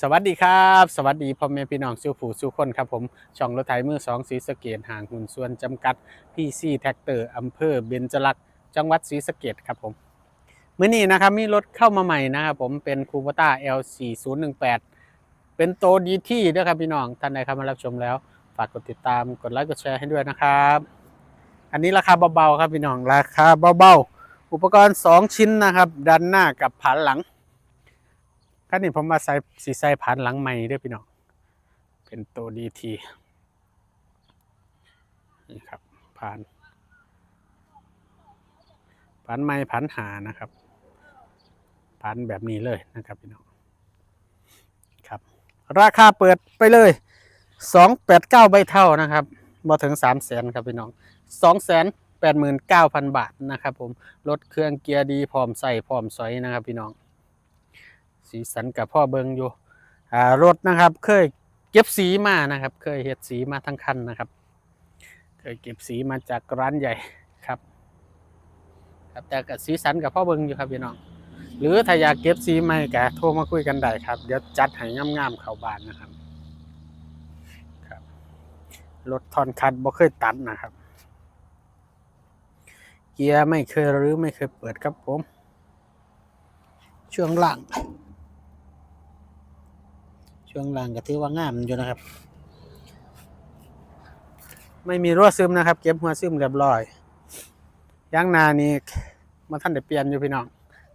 สวัสดีครับ สวัสดีพ่อแม่พี่น้องสู้ผู้สู้คนครับผม ช่องรถไถมือสองศรีสะเกดห่างหุ่นส่วนจำกัดพี่ซีแท็กเตอร์อำเภอเบญจลักษ์จังหวัดศรีสะเกดครับผมเมื้อนี้นะครับมีรถเข้ามาใหม่นะครับผมเป็นคูปต้า L4018 เป็นโตดีที่ด้วยครับพี่น้องท่านใดเข้ามารับชมแล้ว ฝากกดติดตามกดไลค์กดแชร์ให้ด้วยนะครับ อันนี้ราคาเบาๆครับพี่น้องราคาเบาๆอุปกรณ์ 2 ชิ้นนะครับด้านหน้ากับผานหลังันนี้ผมมาใส่สีใส่ผ่านหลังใหม่ด้วยพี่น้อง เป็นตัวดีทีนี่ครับผ่านผ่านไม้ผ่านหานะครับผ่านแบบนี้เลยนะครับพี่น้องครับ ราคาเปิดไปเลยสองแปดเก้าใบเท่านะครับบ่ถึงสามแสนครับพี่น้องสองแสนแปดหมื่นเก้าพันบาทนะครับผมรถเครื่องเกียร์ดีพร้อมใส่พร้อมสอยนะครับพี่น้อง สีสันกับพ่อเบิงอยู่อ่ารถนะครับ เคยเก็บสีมานะครับ เคยเฮ็ดสีมาทั้งคันนะครับ เคยเก็บสีมาจากร้านใหญ่ครับ ครับแต่กับสีสันกับพ่อเบิงอยู่ครับพี่น้องหรือถ้าอยากเก็บสีใหม่ก็โทรมาคุยกันได้ครับ เดี๋ยวจัดให้งามๆเข้าบ้านนะครับครับรถทอนคัดบ่เคยตัดนะครับ เกียร์ไม่เคยรื้อไม่เคยเปิดครับผม ช่วงล่าง ช่วงล่างก็ถือว่างามอยู่นะครับ ไม่มีรั่วซึมนะครับ เก็บหัวซึมเรียบร้อยยางนานี่มาท่านได้เปลี่ยนอยู่พี่น้อง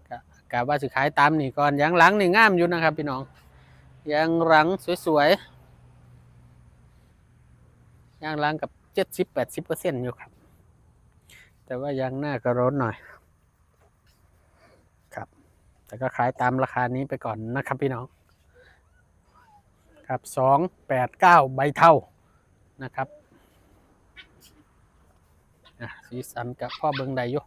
กะกะว่าสิขายตามนี่ก่อนยางหลังนี่งามอยู่นะครับ พี่น้องยางหลังสวยๆยางหลังกับเจ็ดสิบแปดสิบเปอร์เซ็นต์อยู่ครับ แต่ว่ายางหน้าก็ร้อนหน่อยครับ แต่ก็ขายตามราคานี้ไปก่อนนะครับพี่น้อง ครับสองแปดเก้าใบเท่านะครับสีสันกับพ่อเบิงใดอยู่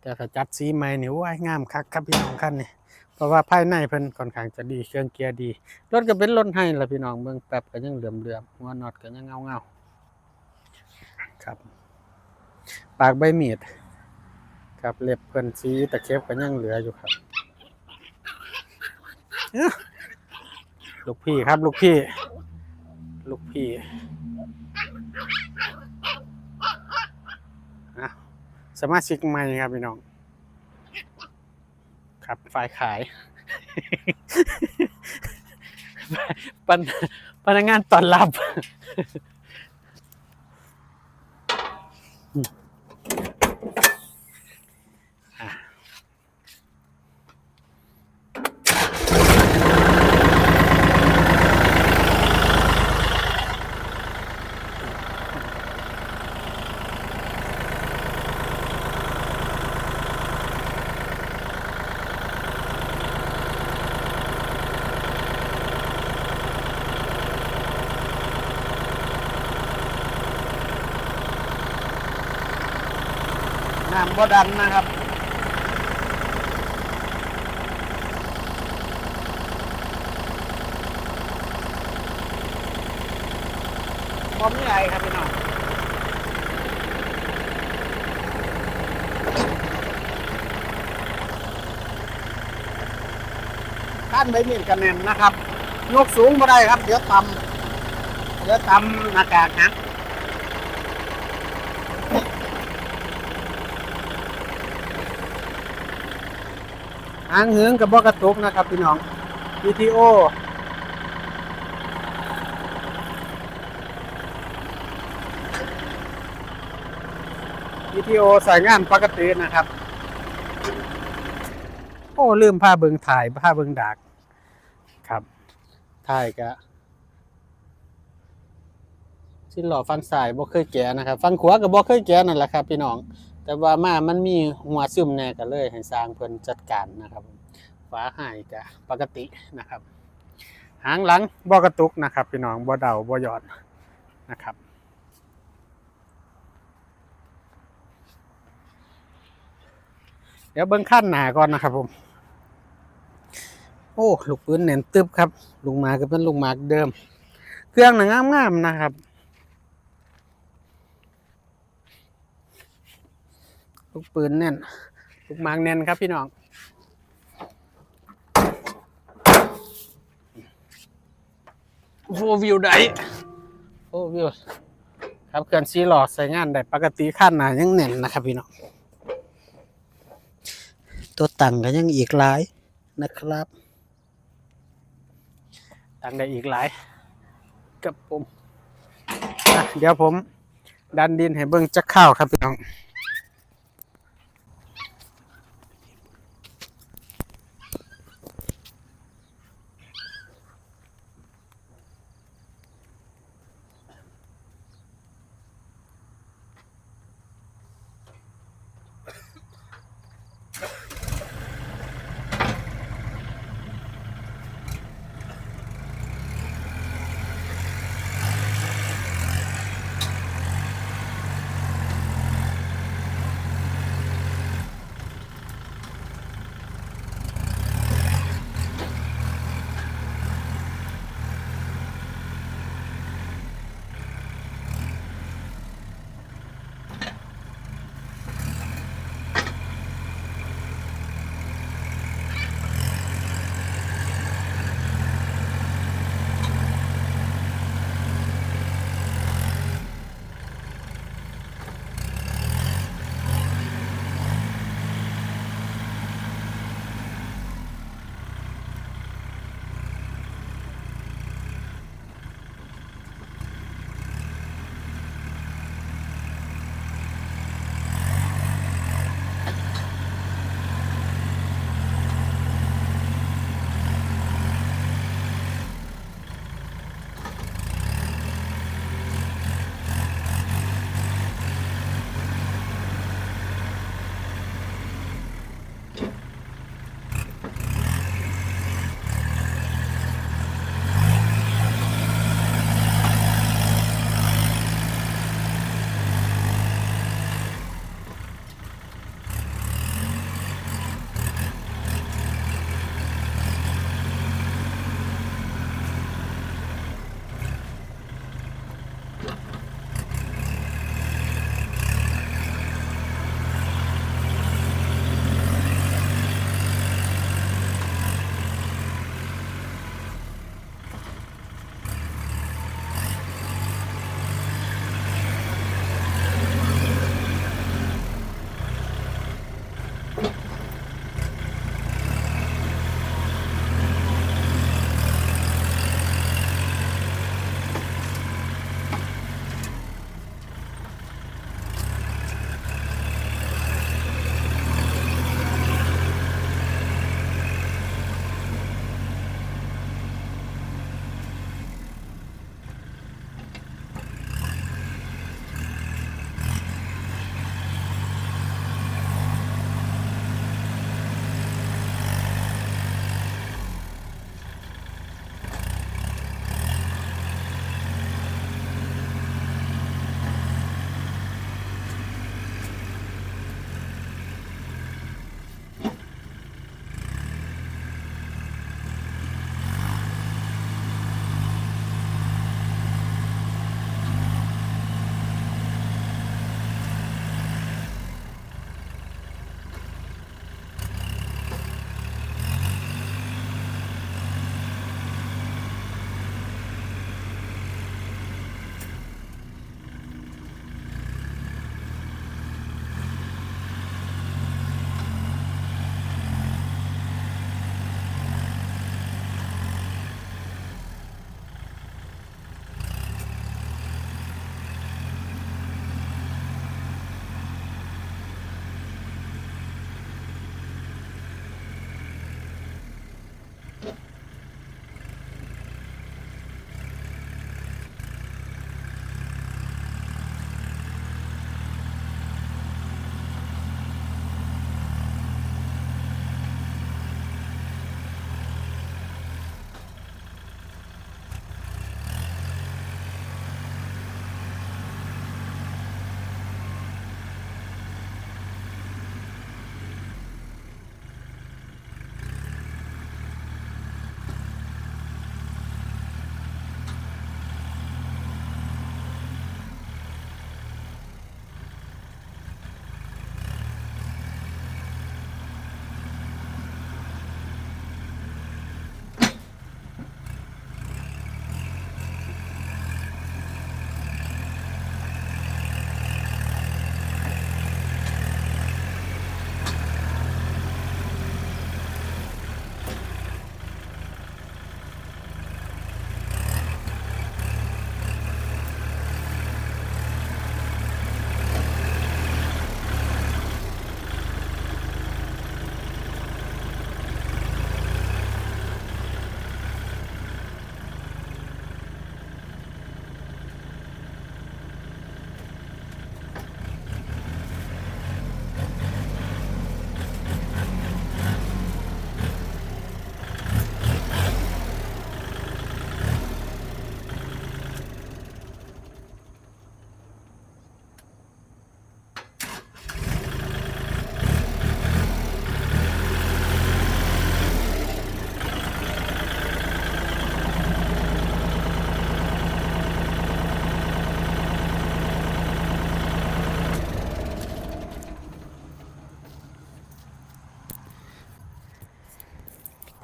แต่ถ้าจัดสีใหม่นี่ว่ายงามคักครับพี่น้องคันนี่เพราะว่าภายในเพิ่นค่อนข้างจะดีเครื่องเกียร์ดีรถก็เป็นรถให้ละพี่น้องเบิ่งแป๊บก็ยังเหลื่อมเหลื่อมๆหัวน็อตก็ยังเงาเงาๆครับ ปากใบมีดครับเล็บเพิ่นสีตะเข็บก็ยังเหลืออยู่ครับ ลูกพี่ครับ ลูกพี่ ลูกพี่อะสมาชิกใหม่ครับพี่น้อง ครับฝ่ายขายปันพนักงานต้อนรับ น้ำบ่ดันนะครับพร้อมใหญ่ครับพี่น้องท่านใบมีดกันแน่นนะครับ ยกสูงมาได้ครับ เดี๋ยวต่ำเดี๋ยวต่ำหน้ากากนะ หางเหืองกับบอกระตุกนะครับพี่น้อง PTO วิดีโอสายงานปกตินะครับ โอ้ลืมผ้าเบิงถ่ายผ้าเบิงดากครับถ่ายกะชิ้นหล่อฟังสายบ่เคยแกะนะครับ ฟังขวากับบ่เคยแกะนั่นแหละครับ พี่น้อง แต่ว่ามามันมีหัวซึมแน่ก็เลยให้สร้างเพิ่นจัดการนะครับฝาหายกะปกตินะครับ หางหลังบ่กระตุกนะครับพี่น้องบ่เดาบ่หยอดนะครับเดี๋ยวเบิ้งขั้นหนาก่อนนะครับผม โอ้ ลูกปืนเน่นตึบครับ ลุงมาก็เป็นลุงมากเดิม เครื่องหนังงามๆนะครับ ลูกปืนแน่น ลูกหมากแน่นครับพี่น้องโฟวิวได้โฟวิวครับเคลื่อนซีหลอดใส่งานได้ปกติขั้นหนายังแน่นนะครับพี่น้อง ตัวตังก็ยังอีกหลายนะครับ ตังได้อีกหลายกับผม เดี๋ยวผมดันดินให้เบิ่งจักข้าวครับพี่น้อง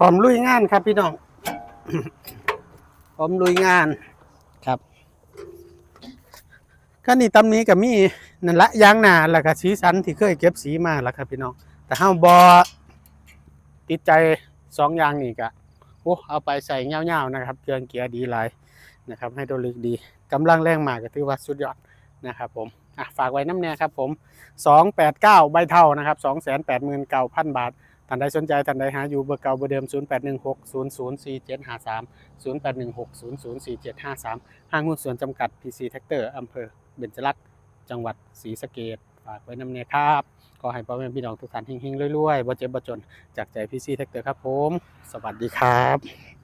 อมลุยงานครับ พี่น้องพร้อมลุยงานครับก็นี่ตำนี้กับมีนั่นละยางหนาแล้วก็สีสันที่เคยเก็บสีมาแล้วครับพี่น้อง แต่ห้าบอติดใจสองอย่างนี่ก็โอ้เอาไปใส่เงาๆนะครับเครื่องเกียร์ดีหลายนะครับ ให้โดลิกดีกำลังแรงมากก็ถือว่าสุดยอดนะครับผมอะฝากไว้น้ำแน่ครับผม 289 ใบเท่านะครับ 289,000 บาท ท่านใดสนใจท่านใดหาอยู่เบอร์เก่าเบอร์เดิม 0816004753 0816004753 ห้างหุ้นส่วนจำกัด PC Tractor อำเภอเบญจรักษ์จังหวัดศรีสะเกษฝากไว้นำเนียครับขอให้พ่อแม่พี่น้องทุกท่านเฮงๆรวยๆบ่เจ็บบ่จน จากใจ PC Tractor ครับผม สวัสดีครับ